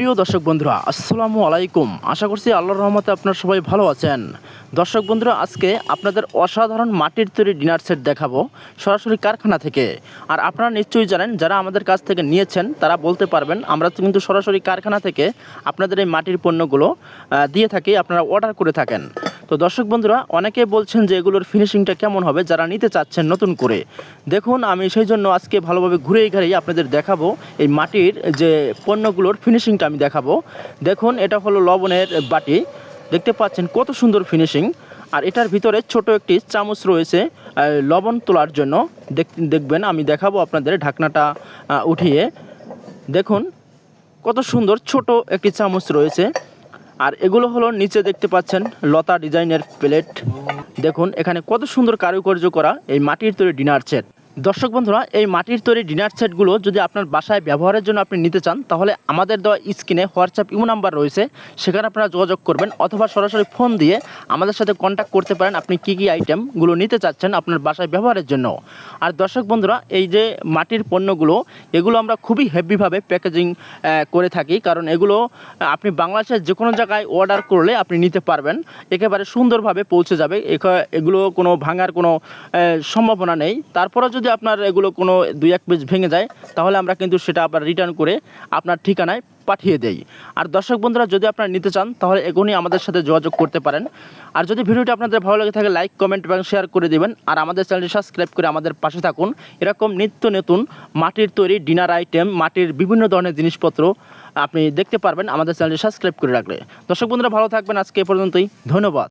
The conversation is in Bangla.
প্রিয় দর্শক বন্ধুরা, আসসালামু আলাইকুম। আশা করছি আল্লাহর রহমতে আপনারা সবাই ভালো আছেন। দর্শক বন্ধুরা, আজকে আপনাদের অসাধারণ মাটির তৈরি ডিনার সেট দেখাবো সরাসরি কারখানা থেকে। আর আপনারা নিশ্চয়ই জানেন, যারা আমাদের কাছ থেকে নিয়েছেন, তারা বলতে পারবেন, আমরা তো কিন্তু সরাসরি কারখানা থেকে আপনাদের এই মাটির পণ্যগুলো দিয়ে থাকি, আপনারা অর্ডার করে থাকেন। তো দর্শক বন্ধুরা, অনেকে বলছেন যে এগুলোর ফিনিশিংটা কেমন হবে যারা নিতে চাচ্ছেন নতুন করে। দেখুন, আমি সেই জন্য আজকে ভালোভাবে ঘুরে ঘাড়েই আপনাদের দেখাবো এই মাটির যে পণ্যগুলোর ফিনিশিংটা আমি দেখাবো। দেখুন, এটা হলো লবণের বাটি। দেখতে পাচ্ছেন কত সুন্দর ফিনিশিং আর এটার ভিতরে ছোট একটি চামচ রয়েছে লবণ তোলার জন্য। দেখ- দেখবেন, আমি দেখাবো আপনাদের ঢাকনাটা উঠিয়ে। দেখুন, কত সুন্দর ছোট একটি চামচ রয়েছে। আর এগুলো হলো নিচে দেখতে পাচ্ছেন লতা ডিজাইনের প্লেট। দেখুন, এখানে কত সুন্দর কারুকার্য করা এই মাটির তৈরি ডিনার সেট। দর্শক বন্ধুরা, এই মাটির তৈরি ডিনার সেটগুলো যদি আপনার বাসায় ব্যবহারের জন্য আপনি নিতে চান, তাহলে আমাদের দেওয়া স্ক্রিনে হোয়াটসঅ্যাপ ইমো নাম্বার রয়েছে। সেখানে আপনারা যোগাযোগ করবেন অথবা সরাসরি ফোন দিয়ে আমাদের সাথে কন্ট্যাক্ট করতে পারেন আপনি কী কী আইটেমগুলো নিতে চাচ্ছেন আপনার বাসায় ব্যবহারের জন্য। আর দর্শক বন্ধুরা, এই যে মাটির পণ্যগুলো, এগুলো আমরা খুবই হেভিভাবে প্যাকেজিং করে থাকি। কারণ এগুলো আপনি বাংলাদেশের যে কোনো জায়গায় অর্ডার করলে আপনি নিতে পারবেন। একেবারে সুন্দরভাবে পৌঁছে যাবে। এগুলো কোনো ভাঙার কোনো সম্ভাবনা নেই। তারপরে যদি আপনার এগুলো কোনো দুই এক পিস ভেঙে যায়, তাহলে আমরা কিন্তু সেটা আবার রিটার্ন করে আপনার ঠিকানায় পাঠিয়ে দেই। আর দর্শক বন্ধুরা, যদি আপনারা নিতে চান, তাহলে এখনই আমাদের সাথে যোগাযোগ করতে পারেন। আর যদি ভিডিওটি আপনাদের ভালো লাগে থাকে লাইক কমেন্ট এবং শেয়ার করে দিবেন। আর আমাদের চ্যানেলটি সাবস্ক্রাইব করে আমাদের পাশে থাকুন। এরকম নিত্য নতুন মাটির তৈরি ডিনার আইটেম মাটির বিভিন্ন ধরনের জিনিসপত্র আপনি দেখতে পারবেন আমাদের চ্যানেলটি সাবস্ক্রাইব করে রাখলে। দর্শক বন্ধুরা, ভালো থাকবেন। আজকে এ পর্যন্তই। ধন্যবাদ।